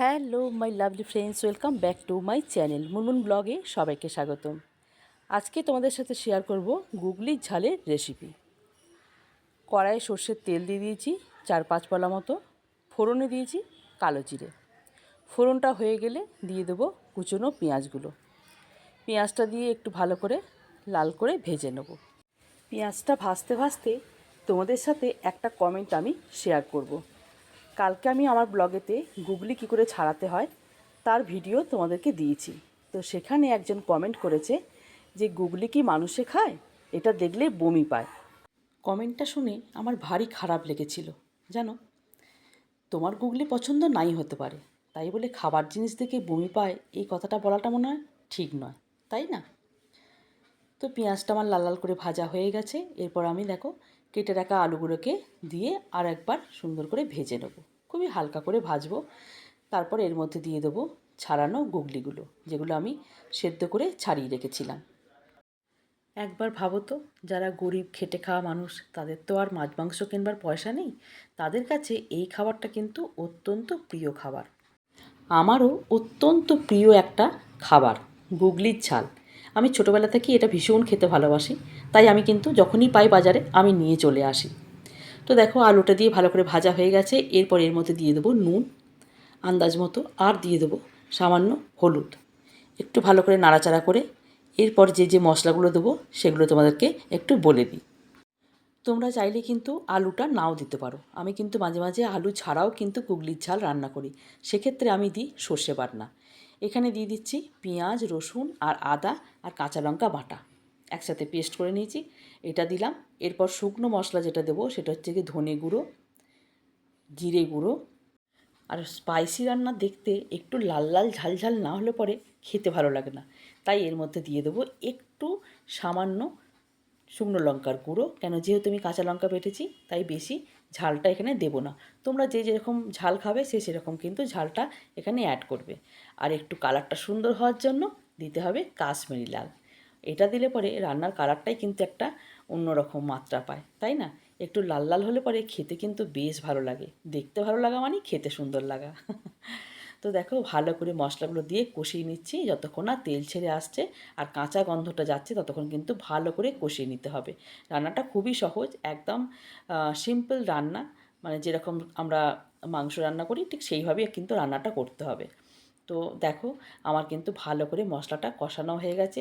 Hello my lovely friends welcome back to my channel Munmun ব্লগে সবাইকে স্বাগতম। আজকে তোমাদের সাথে শেয়ার করব গুগলির ঝালের রেসিপি কড়াইয়ে সর্ষের তেল দিয়ে দিয়েছি, চার পাঁচ পলা মতো। ফোড়নে দিয়েছি কালো জিরে। ফোড়নটা হয়ে গেলে দিয়ে দেবো কুচনো পেঁয়াজগুলো। পেঁয়াজটা দিয়ে একটু ভালো করে লাল করে ভেজে নেব। পেঁয়াজটা ভাজতে ভাজতে তোমাদের সাথে একটা কমেন্ট আমি শেয়ার করব। কালকে আমি আমার ব্লগেতে গুগলি কী করে ছাড়াতে হয়, তার ভিডিও তোমাদেরকে দিয়েছি। তো সেখানে একজন কমেন্ট করেছে যে, গুগলি কি মানুষে খায়? এটা দেখলে বমি পায়। কমেন্টটা শুনে আমার ভারী খারাপ লেগেছিল, জানো? তোমার গুগলি পছন্দ নাই হতে পারে, তাই বলে খাবার জিনিস দেখে বমি পায়, এই কথাটা বলাটা মনে হয় ঠিক নয়, তাই না? তো পেঁয়াজটা আমার লাল লাল করে ভাজা হয়ে গেছে, এরপর আমি দেখো কেটে রাখা আলুগুলোকে দিয়ে আর একবার সুন্দর করে ভেজে নেব। খুবই হালকা করে ভাজবো। তারপর এর মধ্যে দিয়ে দেবো ছাড়ানো গুগলিগুলো, যেগুলো আমি সেদ্ধ করে ছাড়িয়ে রেখেছিলাম। একবার ভাবো তো, যারা গরিব, খেটে খাওয়া মানুষ, তাদের তো আর মাছ, মাংস কিনবার পয়সা নেই। তাদের কাছে এই খাবারটা কিন্তু অত্যন্ত প্রিয় খাবার। আমারও অত্যন্ত প্রিয় একটা খাবার, গুগলির ঝাল। আমি ছোটোবেলা থেকে এটা ভীষণ খেতে ভালোবাসি। তাই আমি কিন্তু যখনই পাই বাজারে, আমি নিয়ে চলে আসি। তো দেখো, আলুটা দিয়ে ভালো করে ভাজা হয়ে গেছে। এরপর এর মধ্যে দিয়ে দেবো নুন, আন্দাজ মতো, আর দিয়ে দেবো সামান্য হলুদ। একটু ভালো করে নাড়াচাড়া করে এরপর যে যে মশলাগুলো দেবো, সেগুলো তোমাদেরকে একটু বলে দিই। তোমরা চাইলে কিন্তু আলুটা নাও দিতে পারো। আমি কিন্তু মাঝে মাঝে আলু ছাড়াও কিন্তু গুগলির ঝাল রান্না করি। সেক্ষেত্রে আমি দিই সর্ষে বাটনা। এখানে দিয়ে দিচ্ছি পেঁয়াজ, রসুন আর আদা আর কাঁচা লঙ্কা বাটা। একসাথে পেস্ট করে নিয়েছি। এটা দিলাম। এরপর শুকনো মশলা যেটা দেবো সেটা হচ্ছে কি ধনে গুঁড়ো, জিরে গুঁড়ো আর স্পাইসি রান্না দেখতে একটু লাল লাল, ঝাল ঝাল না হলে পরে খেতে ভালো লাগে না। তাই এর মধ্যে দিয়ে দেবো একটু সামান্য শুকনো লঙ্কার গুঁড়ো। কেন যেহেতু আমি কাঁচা লঙ্কা বেটেছি, তাই বেশি ঝালটা এখানে দেব না। তোমরা যে যেরকম ঝাল খাবে সে সেরকম কিন্তু ঝালটা এখানে অ্যাড করবে। আর একটু কালারটা সুন্দর হওয়ার জন্য দিতে হবে কাশ্মীরি লাল। এটা দিলে পরে রান্নার কালারটাই কিন্তু একটা অন্যরকম মাত্রা পায়, তাই না? একটু লাল লাল হলে পরে খেতে কিন্তু বেশ ভালো লাগে। দেখতে ভালো লাগা মানে খেতে সুন্দর লাগা। তো দেখো ভালো করে মশলাগুলো দিয়ে কষিয়ে নিচ্ছি, যতক্ষণ না তেল ছেড়ে আসছে আর কাঁচা গন্ধটা যাচ্ছে ততক্ষণ কিন্তু ভালো করে কষিয়ে নিতে হবে। রান্নাটা খুবই সহজ, একদম সিম্পল রান্না মানে যেরকম আমরা মাংস রান্না করি ঠিক সেইভাবেই কিন্তু রান্নাটা করতে হবে। তো দেখো আমার কিন্তু ভালো করে মশলাটা কষানো হয়ে গেছে,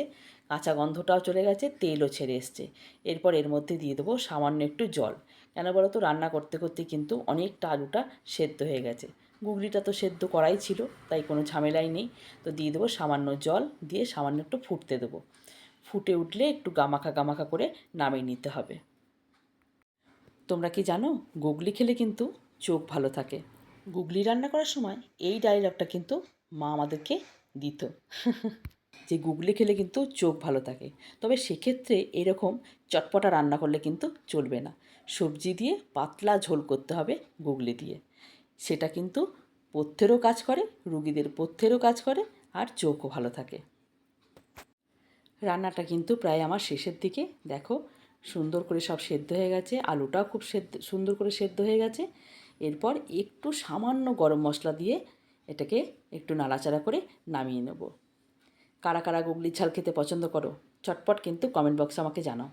কাঁচা গন্ধটাও চলে গেছে, তেলও ছেড়ে এসছে। এরপর এর মধ্যে দিয়ে দেবো সামান্য একটু জল। কেন বলো তো রান্না করতে করতে কিন্তু অনেকটা আলুটা সেদ্ধ হয়ে গেছে। গুগলিটা তো সেদ্ধ করাই ছিল, তাই কোনো ঝামেলাই নেই। তো দিয়ে দেবো সামান্য জল, দিয়ে সামান্য একটু ফুটতে দেবো। ফুটে উঠলে একটু গামাখা গামাখা করে নামিয়ে নিতে হবে। তোমরা কি জানো গুগলি খেলে কিন্তু চোখ ভালো থাকে। গুগলি রান্না করার সময় এই ডায়লগটা কিন্তু মা আমাদেরকে দিত। যে গুগলি খেলে কিন্তু চোখ ভালো থাকে। তবে সেক্ষেত্রে এরকম চটপটা রান্না করলে কিন্তু চলবে না। সবজি দিয়ে পাতলা ঝোল করতে হবে গুগলি দিয়ে। সেটা কিন্তু পথ্যেরও কাজ করে, রুগীদের পথ্যেরও কাজ করে, আর চোখও ভালো থাকে। রান্নাটা কিন্তু প্রায় আমার শেষের দিকে। দেখো, সুন্দর করে সব সেদ্ধ হয়ে গেছে, আলুটাও খুব সেদ্ধ, সুন্দর করে সেদ্ধ হয়ে গেছে। এরপর একটু সামান্য গরম মশলা দিয়ে এটাকে একটু নাড়াচাড়া করে নামিয়ে নেব। কারা কারা গুগলির ঝাল খেতে পছন্দ করো, চটপট কিন্তু কমেন্ট বক্সে আমাকে জানাও।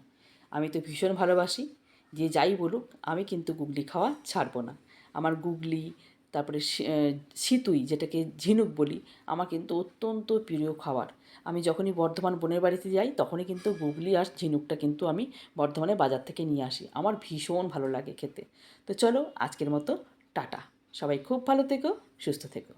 আমি তো ভীষণ ভালোবাসি, যে যাই বলুক, আমি কিন্তু গুগলি খাওয়া ছাড়বো না। আমার গুগলি, তারপরে সিতুই, যেটাকে ঝিনুক বলি, আমার কিন্তু অত্যন্ত প্রিয় খাবার। আমি যখনই বর্ধমান বোনের বাড়িতে যাই, তখনই কিন্তু গুগলি আর ঝিনুকটা কিন্তু আমি বর্ধমানে বাজার থেকে নিয়ে আসি। আমার ভীষণ ভালো লাগে খেতে। তো চলো আজকের মতো টাটা। সবাই খুব ভালো থেকো, সুস্থ থেকো।